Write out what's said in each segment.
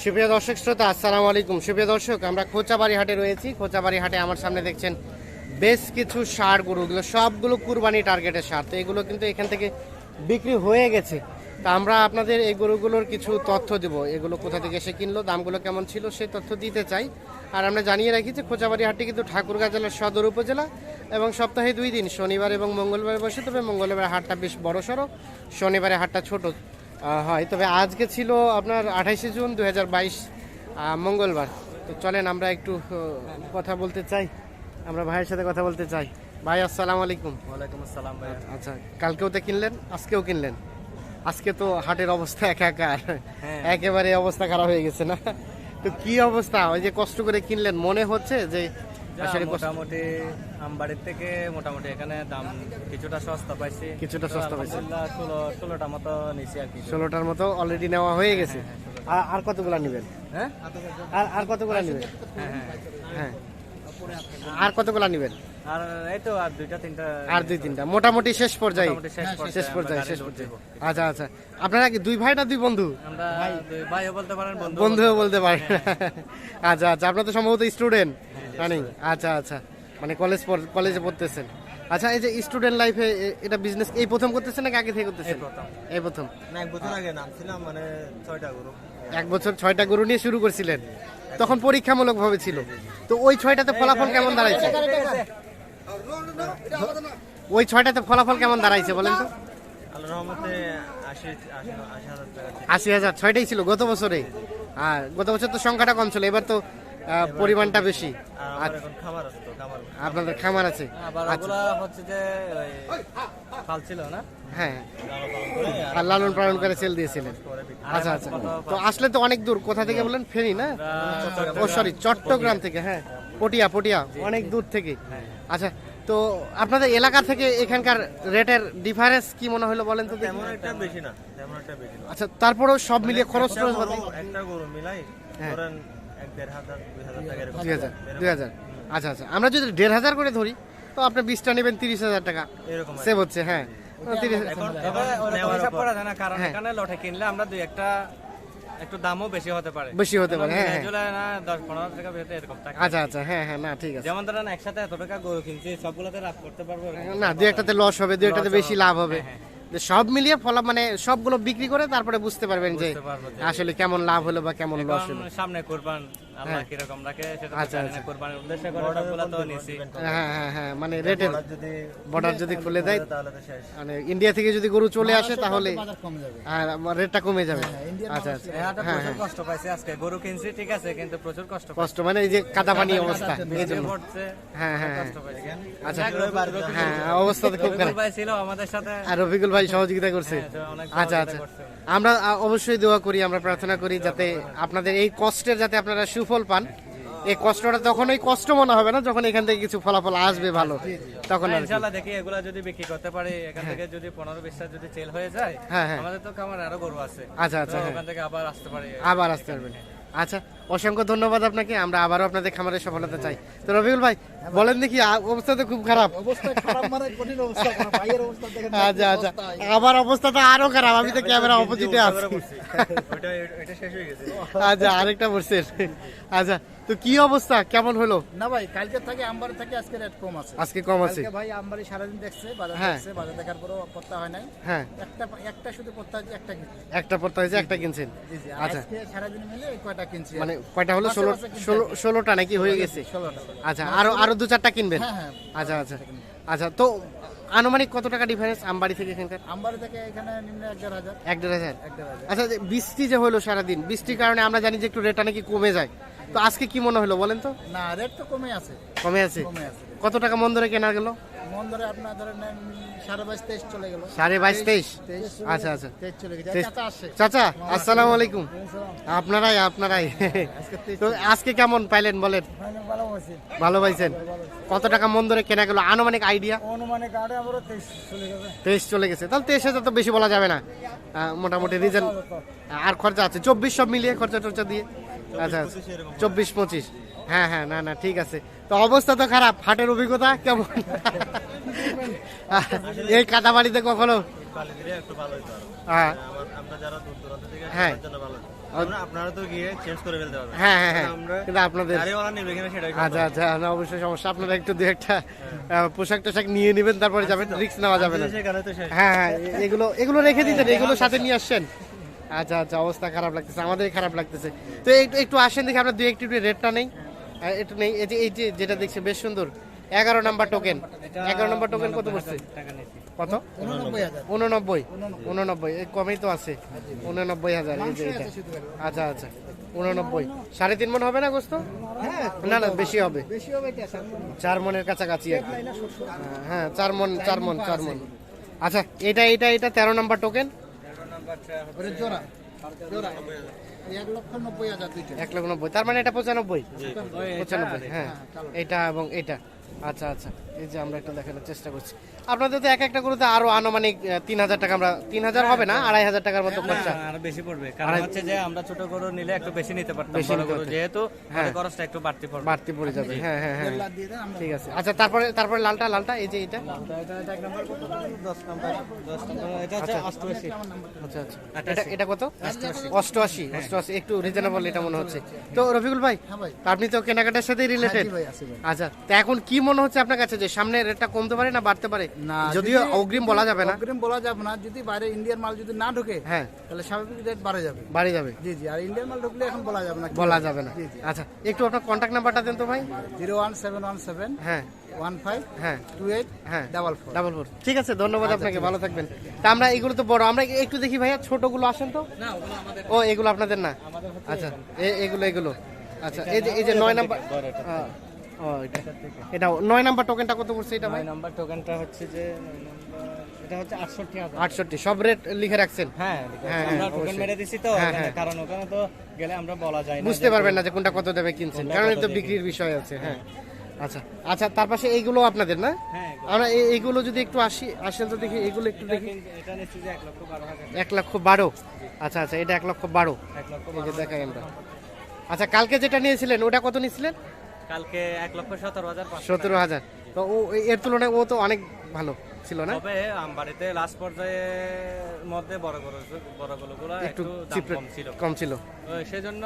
সুপ্রিয় দর্শক শ্রোতা, আসসালামু আলাইকুম। সুপ্রিয় দর্শক, আমরা খোঁচাবাড়ি হাটে রয়েছি। খোঁচাবাড়ি হাটে আমার সামনে দেখছেন বেশ কিছু সার গরুগুলো সবগুলো কুরবানি টার্গেটের সার তো এগুলো কিন্তু এখান থেকে বিক্রি হয়ে গেছে। তা আমরা আপনাদের এই গরুগুলোর কিছু তথ্য দেব। এগুলো কোথা থেকে এসে কিনলো, দামগুলো কেমন ছিল, সেই তথ্য দিতে চাই। আর আমরা জানিয়ে রাখি যে খোঁচাবাড়ি হাটটি কিন্তু ঠাকুরগাঁ জেলার সদর উপজেলা এবং সপ্তাহে দুই দিন, শনিবার এবং মঙ্গলবার বসে। তবে মঙ্গলবার হাটটা বেশ বড় সড়ো শনিবারে হাটটা ছোট। হয়। তবে আজকে ছিল আপনার আঠাইশে জুন দু হাজার বাইশ মঙ্গলবার। তো চলেন আমরা একটু কথা বলতে চাই। আমরা ভাইয়ের সাথে কথা বলতে চাই। ভাই আসসালাম আলাইকুম। ওয়ালাইকুম আসসালাম ভাই আচ্ছা কালকেও তো কিনলেন আজকেও কিনলেন? আজকে তো হাটের অবস্থা একাকার। হ্যাঁ। একেবারে অবস্থা খারাপ হয়ে গেছে না? তো কি অবস্থা? ওই যে কষ্ট করে কিনলেন মনে হচ্ছে যে মোটামুটি আমবাড়ির থেকে মোটামুটি এখানে দাম কিছুটা সস্তা পাইছি। কিছুটা সস্তা পাইছি। ষোলো ষোলোটা মতো নিছি আর কি। ষোলোটার মতো অলরেডি নেওয়া হয়ে গেছে। আর- আর কতগুলা নেবেন? হ্যাঁ? আর আর কতগুলা নেবেন? হ্যাঁ হ্যাঁ। হ্যাঁ। আর কতগুলা নেবেন? আর এই তো আর দুইটা তিনটা আর দুই তিনটা। মোটামুটি শেষ পর্যায়ে। শেষ পর্যায়ে। পর্যায়ে আচ্ছা আচ্ছা। আপনারা কি দুই ভাই না দুই বন্ধু? আমরা ভাইও বলতে পারেন বন্ধু বন্ধুও বলতে পারেন। আচ্ছা আচ্ছা। আপনার তো সম্ভবত স্টুডেন্ট রানিং আচ্ছা আচ্ছা। মানে কলেজ কলেজে পড়তেছেন। আচ্ছা এই যে স্টুডেন্ট লাইফে এটা বিজনেস এই প্রথম করতেছেন নাকি আগে থেকে করতেছেন? এই প্রথম। না এক বছর আগে নামছিলাম মানে ছয়টা গরু। এক বছর ছয়টা গরু নিয়ে শুরু করছিলেন। তখন পরীক্ষামূলক ভাবে ছিল। তো ওই ছয়টাতে ফলাফল কেমন দাঁড়াইছে? ওই ছয়টাতে ফলাফল কেমন দাঁড়াইছে বলেন তো? আশি হাজার ছয়টাই ছিল গত বছরে। আর গত বছর তো সংখ্যাটা কম ছিল। এবার তো পরিমাণটা বেশি। আপনাদের খামার আছে? হচ্ছে যে না? হ্যাঁ। লালন পালন করে আর লালন পালন করে সেল দিয়েছিলেন। আচ্ছা আচ্ছা। তো আসলে তো অনেক দূর। কোথা থেকে বললেন? ফেরি না? ও সরি চট্টগ্রাম থেকে হ্যাঁ। পটিয়া পটিয়া। অনেক দূর থেকে। আচ্ছা তো আপনাদের এলাকা থেকে এখানকার রেটের ডিফারেন্স কি মনে হলো বলেন তো তেমন একটা বেশি না তেমন একটা বেশি আচ্ছা তারপরেও সব মিলিয়ে খরচ একটা গরু- মিলাই হ্যাঁ। ধরেন দুই হাজার দুই হাজার আচ্ছা আচ্ছা। আমরা যদি দেড় হাজার করে ধরি তো আপনি বিশটা নেবেন তিরিশ হাজার টাকা। সেভ হচ্ছে হ্যাঁ। হ্যাঁ। এখানে লটে কিনলে আমরা দুই একটা একটু দামও বেশি হতে পারে। বেশি হতে পারে হ্যাঁ হ্যাঁ। না টাকা এরকম আচ্ছা আচ্ছা হ্যাঁ হ্যাঁ না ঠিক আছে। যেমন ধরেন একসাথে এত টাকা গরু কিনছি সবগুলোতে লাভ করতে পারব। না দুই একটাতে লস হবে দুই একটাতে বেশি লাভ হবে। হ্যাঁ, সব মিলিয়ে ফল মানে সবগুলো বিক্রি করে তারপরে বুঝতে পারবেন যে আসলে কেমন লাভ হলো বা কেমন লস হলো। সামনে কোরবান আল্লাহ হ্যাঁ। কীরকম রাখে সেটা আচ্ছা, জানি না আচ্ছা। উদ্দেশ্যে করে সবগুলো তো নিছি। হ্যাঁ হ্যাঁ হ্যাঁ মানে রেটের যদি বর্ডার যদি খুলে দেয় তাহলে তো শেষ। মানে ইন্ডিয়া থেকে যদি গরু চলে আসে তাহলে আর রেটটা কমে যাবে। আচ্ছা আচ্ছা। এই হাটে হ্যাঁ প্রচুর হ্যাঁ। কষ্ট পাইছে আজকে। গরু কিনছি ঠিক আছে কিন্তু প্রচুর কষ্ট কষ্ট মানে এই যে কাদা পানি অবস্থা এই জন্য। হ্যাঁ হ্যাঁ হ্যাঁ। কষ্ট পাইছি। আচ্ছা। হ্যাঁ অবস্থা তো খুব খারাপ। ছিল আমাদের সাথে। আর রফিকুল ভাই সহযোগিতা করছে। হ্যাঁ, আচ্ছা আচ্ছা। করছে। আমরা অবশ্যই দোয়া করি আমরা প্রার্থনা করি যাতে আপনাদের এই কষ্টের যাতে আপনারা সুফল পান। এই কষ্টটা তখনই কষ্ট মনে হবে না যখন এখান থেকে কিছু ফলাফল আসবে ভালো। তখন হ্যাঁ। ইনশাল্লাহ দেখি এগুলা যদি বিক্রি করতে পারি এখান থেকে যদি পনেরো বিশটা যদি সেল হয়ে যায় হ্যাঁ, হ্যাঁ। আমাদের তো খামার আরও গরু আছে। আচ্ছা আচ্ছা হ্যাঁ। ওখান থেকে আবার আসতে পারি। আবার আসতে পারবেন। আচ্ছা অসংখ্য ধন্যবাদ আপনাকে আমরা আবারও আপনাদের খামারের সফলতা চাই। তো রবিউল ভাই বলেন দেখি অবস্থা তো খুব খারাপ। অবস্থা খারাপ মানে কঠিন অবস্থা ভাইয়ের অবস্থা দেখেন আচ্ছা আচ্ছা। আমার অবস্থা তো আরও খারাপ আমি তো ক্যামেরা অপোজিটে আছি। ওইটা এটা শেষ হয়ে গেছে। আচ্ছা আরেকটা বলছেন আচ্ছা তো কি অবস্থা? কেমন হলো? না ভাই কালকে থেকে থেকে আজকে রেট কম আছে। আজকে কম আছে। কালকে ভাই আমবাড়ি সারাদিন দেখছে বাজার হ্যাঁ। দেখছে বাজার দেখার পরও পত্তা হয় নাই। হ্যাঁ। একটা একটা শুধু পত্তা একটা কিনছি। একটা পড়তে হয়েছে একটা কিনছেন? জি জি। আচ্ছা। আজকে সারাদিন মিলে কয়টা কিনছি? মানে কয়টা হলো? পাশে ষোলো পাশে কিনতে ষোলো ষোলোটা নাকি হয়ে গেছে? ষোলোটা। আচ্ছা আরও আরও দু চারটা কিনবেন? হ্যাঁ হ্যাঁ আচ্ছা আচ্ছা। আচ্ছা তো আনুমানিক কত টাকা ডিফারেন্স আমবাড়ি থেকে এখানকার? আমবাড়ি থেকে এখানে নিম্ন এক দেড় হাজার। এক দেড় হাজার? আচ্ছা বৃষ্টি যে হলো সারাদিন বৃষ্টির কারণে আমরা জানি যে একটু রেটটা নাকি কমে যায়। তো আজকে কি মনে হলো বলেন তো? না রেট তো কমে আছে। কমে আছে? কমে আছে। কত টাকা মন ধরে কেনা গেল? মন ধরে আপনার ধরেন সাড়ে বাইশ তেইশ চলে গেল। সাড়ে বাইশ তেইশ তেইশ? আচ্ছা আচ্ছা। তেইশ চলে গেছে। চাচা আসসালামু আলাইকুম। আপনারাই আপনারাই। তো আজকে কেমন পাইলেন বলেন? ভালো পাইছেন? কত টাকা মন ধরে কেনা গেল? আনুমানিক আইডিয়া? তেইশ চলে গেছে। তাহলে তেইশ হাজার তো বেশি বলা যাবে না। মোটামুটি রিজন আর খরচা আছে। চব্বিশ সব মিলিয়ে খরচা টরচা দিয়ে আচ্ছা আচ্ছা চব্বিশ পঁচিশ। হ্যাঁ হ্যাঁ না না ঠিক আছে। তো অবস্থা তো খারাপ হাটের অভিজ্ঞতা কেমন? এই কাদা বাড়িতে কখনো? হ্যাঁ। হ্যাঁ। তার জন্য ভালো হতো। আমরা আপনারা তো গিয়ে চেঞ্জ করে ফেলতে পারবেন। হ্যাঁ হ্যাঁ হ্যাঁ। কিন্তু আপনাদের আচ্ছা আচ্ছা না অবশ্যই সমস্যা। আপনারা একটু দু একটা পোশাক টোশাক নিয়ে নেবেন তারপরে যাবেন রিস্ক নেওয়া যাবে না। হ্যাঁ হ্যাঁ এগুলো এগুলো রেখে দিতেন এগুলো সাথে নিয়ে আসছেন। আচ্ছা আচ্ছা অবস্থা খারাপ লাগতেছে আমাদের খারাপ লাগতেছে। তো একটু একটু আসেন দেখি আপনার দুই একটু রেটটা নেই। একটু নেই এই যে এই যে যেটা দেখছি বেশ সুন্দর। এগারো নাম্বার টোকেন এগারো নাম্বার টোকেন কত পড়ছে কত? উননব্বই। উননব্বই। এই কমেই তো আছে। উননব্বই হাজার এই যে এটা। আচ্ছা আচ্ছা। উননব্বই। সাড়ে তিন মন হবে না গোস্ত? না না বেশি হবে। বেশি হবে এটা স্যার চার মনের কাছাকাছি আর কি। হ্যাঁ চার মন চার মন চার মন। আচ্ছা এটা এটা এটা তেরো নাম্বার টোকেন জোড়া। জোড়া। এক লক্ষ নব্বই হাজার দুইটা। এক লক্ষ নব্বই তার মানে এটা পঁচানব্বই। পঁচানব্বই হ্যাঁ এটা এবং এটা। আচ্ছা আচ্ছা। এই যে আমরা একটু দেখানোর চেষ্টা করছি। আপনাদের তো এক একটা করে তো আরও আনুমানিক তিন হাজার টাকা আমরা তিন হাজার হবে না? আড়াই হাজার টাকার মতো খরচা। আরও বেশি পড়বে। কারণ হচ্ছে যে আমরা ছোট গরু নিলে একটু বেশি নিতে পারতাম বেশি বড় গরু যেহেতু হ্যাঁ। খরচটা একটু বাড়তি পড়বে। বাড়তি পড়ে যাবে। হ্যাঁ হ্যাঁ হ্যাঁ। ঠিক আছে। আচ্ছা তারপরে তারপরে লালটা লালটা এই যে এটা? নম্বর নম্বর এটা হচ্ছে অষ্টআশি। আচ্ছা আচ্ছা। এটা এটা কত? অষ্টআশি। অষ্টআশি একটু রিজনেবল এটা মনে হচ্ছে। তো রফিকুল ভাই হ্যাঁ আপনি তো কেনাকাটার সাথেই রিলেটেড আচ্ছা তো এখন কি মনে হচ্ছে আপনার কাছে যে সামনে রেটটা কমতে পারে না বাড়তে পারে? না, যদিও অগ্রিম বলা যাবে না। অগ্রিম বলা যাবে না যদি বাইরে ইন্ডিয়ান মাল যদি না ঢোকে হ্যাঁ। তাহলে স্বাভাবিক রেট বাড়ে যাবে। বাড়ে যাবে। জি জি আর ইন্ডিয়ান মাল ঢুকলে এখন বলা যাবে না। বলা যাবে না। জি জি। আচ্ছা একটু আপনার কন্ট্যাক্ট নাম্বারটা দেন তো ভাই। Zero one seven one seven হ্যাঁ। ওয়ান ফাইভ হ্যাঁ। টু এইট হ্যাঁ। ডাবল ফোর ডাবল ফোর ঠিক আছে ধন্যবাদ আপনাকে ভালো থাকবেন। তা আমরা এগুলো তো বড় আমরা একটু দেখি ভাইয়া ছোটগুলো আসেন তো। আমাদের ও এগুলো আপনাদের না? আচ্ছা এ- এগুলো এগুলো। আচ্ছা এই যে এই যে নয় নাম্বার আহ, ও এটা এটা নয় নাম্বার টোকেনটা কত পড়ছে এটা ভাই? নম্বর টোকেনটা হচ্ছে যে এটা হচ্ছে হাজার। সব রেট লিখে রাখছেন? হ্যাঁ হ্যাঁ, আমরা হ্যাঁ, টোকেন মেরে দিছি তো হ্যাঁ, ওখানে। কারণ ওখানে তো গেলে আমরা বলা যায় না বুঝতে পারবেন না যে কোনটা কত দেবে কিনছেন কারণ এটা তো বিক্রির বিষয় আছে হ্যাঁ। আচ্ছা আচ্ছা তার পাশে এইগুলো আপনাদের না? হ্যাঁ আমরা এই- এইগুলো যদি একটু আসি আসেন তো দেখি এগুলো একটু দেখি। এক লক্ষ বারো আচ্ছা আচ্ছা এটা এক লক্ষ বারো। দেখাই আমরা। আচ্ছা কালকে যেটা নিয়েছিলেন ওটা কত নিয়েছিলেন? কালকে এক লক্ষ সতেরো হাজার সতেরো হাজার। তো ও এর তুলনায় ও তো অনেক ভালো ছিল না? তবে আমবাড়িতে লাস্ট পর্যায়ে মধ্যে বড় বড় বড় গরুগুলো একটু কম ছিল। কম ছিল। সেজন্য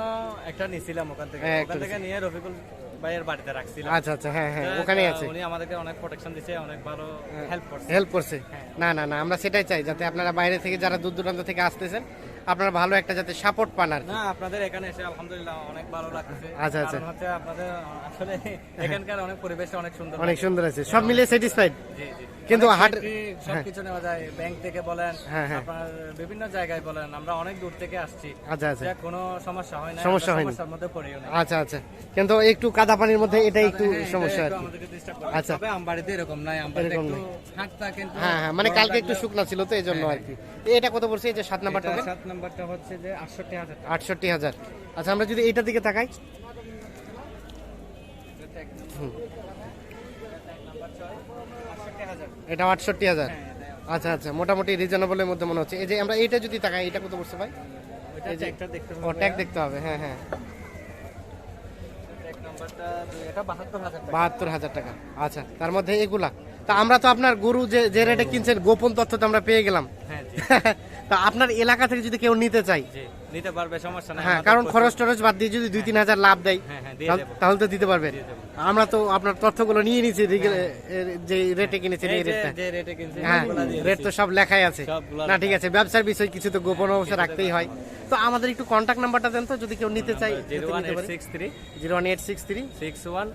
একটা নিছিলাম ওখান থেকে। হ্যাঁ, ওখান থেকে নিয়ে রফিকুল ভাইয়ের বাড়িতে রাখছিলাম। আচ্ছা আচ্ছা হ্যাঁ হ্যাঁ তো ওখানেই আছে। উনি আমাদেরকে অনেক প্রোটেকশন দিছে অনেক ভালো হেল্প করছে। হেল্প করছে। হ্যাঁ। না না না আমরা সেটাই চাই যাতে আপনারা বাইরে থেকে যারা দূর দূরান্ত থেকে আসতেছেন আপনারা ভালো একটা যাতে সাপোর্ট পান আর না আপনাদের এখানে এসে আলহামদুলিল্লাহ অনেক ভালো লাগছে। আচ্ছা, আচ্ছা। হচ্ছে আপনাদের আসলে এখানকার অনেক পরিবেশটা অনেক সুন্দর অনেক সুন্দর আছে। সব মিলিয়ে স্যাটিসফাইড জি জি। কিন্তু হাট- সবকিছু নেওয়া যায় ব্যাংক থেকে বলেন হ্যাঁ, হ্যাঁ। আপনার বিভিন্ন জায়গায় বলেন আমরা অনেক দূর থেকে আসছি। আচ্ছা আচ্ছা। কোনো সমস্যা হয় না সমস্যা হয়নি। সমস্যার মধ্যে পড়িও না। আচ্ছা আচ্ছা। কিন্তু একটু কাদা পানির মধ্যে এটা একটু হ্যাঁ, সমস্যা করে। আচ্ছা। তবে আমবাড়িতে এরকম নাই আমবাড়িতে একটু হাঁকতা কিন্তু হ্যাঁ হ্যাঁ। মানে কালকে একটু শুকনা ছিল তো এই জন্য আর কি। এটা কত পড়ছে? এই যে সাত নাম্বার টোকেন সাত নাম্বারটা হচ্ছে যে আটষট্টি হাজার আটষট্টি হাজার। আচ্ছা আমরা যদি এইটার দিকে তাকাই। এটা আটষট্টি হাজার। আচ্ছা আচ্ছা মোটামুটি রিজনেবলের মধ্যে মনে হচ্ছে। এই যে আমরা এইটা যদি তাকাই এটা কত পড়ছে ভাই? ও হবে ট্যাগ দেখতে হবে হ্যাঁ হ্যাঁ। বাহাত্তর হাজার টাকা। আচ্ছা তার মধ্যে এগুলা। তা আমরা তো আপনার গরু যে যে রেটে কিনছেন গোপন তথ্য তো আমরা পেয়ে গেলাম। হ্যাঁ তা আপনার এলাকা থেকে যদি কেউ নিতে চাই নিতে পারবে সমস্যা নাই। হ্যাঁ কারণ খরচ টরচ বাদ দিয়ে যদি দুই তিন হাজার লাভ দেয় হ্যাঁ হ্যাঁ তাহলে- তো দিতে পারবেন। আমরা তো আপনার তথ্যগুলো নিয়ে নিয়েছি যে রেটে কিনেছেন এই রেটটা। হ্যাঁ রেট তো সব লেখাই আছে। না ঠিক আছে ব্যবসার বিষয় কিছু তো গোপন অবশ্যই রাখতেই হয়। তো আমাদের একটু কন্ট্যাক্ট নাম্বারটা দেন তো যদি কেউ নিতে চাই zero one eight six three. Zero one eight six three. Six one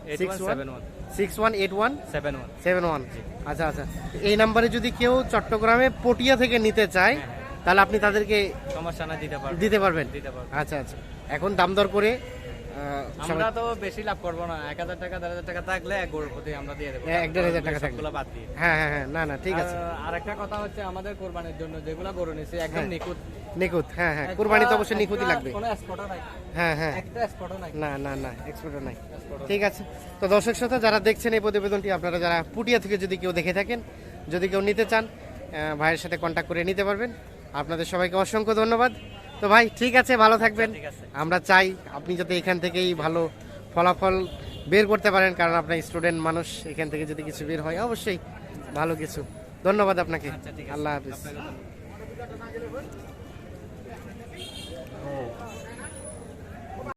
one one six one eight one seven one. Seven one. আচ্ছা আচ্ছা। এই নাম্বারে যদি কেউ চট্টগ্রামে পটিয়া থেকে নিতে চায় তাহলে আপনি তাদেরকে সমস্যা না দিতে পারবে দিতে পারবেন? দিতে পারবে আচ্ছা আচ্ছা। এখন দাম দর করে আমরা তো বেশি লাভ করব না। এক হাজার টাকা দেড় হাজার টাকা থাকলে এক গরুর প্রতি আমরা দিয়ে দেবো। এক দেড় হাজার টাকা থাকবে। বাদ দিয়ে। হ্যাঁ হ্যাঁ হ্যাঁ না না ঠিক আছে। আর- একটা কথা হচ্ছে আমাদের কোরবানির জন্য যেগুলো গরু নিছি একদম হ্যাঁ। নিখুঁত। নিখুঁত হ্যাঁ হ্যাঁ। কুরবানি তো অবশ্যই নিখুঁতই লাগবে। কোনো স্পটও নাই। হ্যাঁ হ্যাঁ। একটা স্পটও নাই। না না না এক্সপোর্টও নাই। ঠিক আছে। তো দর্শক শ্রোতা যারা দেখছেন এই প্রতিবেদনটি আপনারা যারা পুটিয়া থেকে যদি কেউ দেখে থাকেন যদি কেউ নিতে চান ভাইয়ের সাথে কন্ট্যাক্ট করে নিতে পারবেন। আপনাদের সবাইকে অসংখ্য ধন্যবাদ। তো ভাই ঠিক আছে ভালো থাকবেন। আমরা চাই আপনি যাতে এখান থেকেই ভালো ফলাফল বের করতে পারেন কারণ আপনার স্টুডেন্ট মানুষ এখান থেকে যদি কিছু বের হয় অবশ্যই ভালো কিছু। ধন্যবাদ আপনাকে। আচ্ছা। আল্লাহ হাফিজ।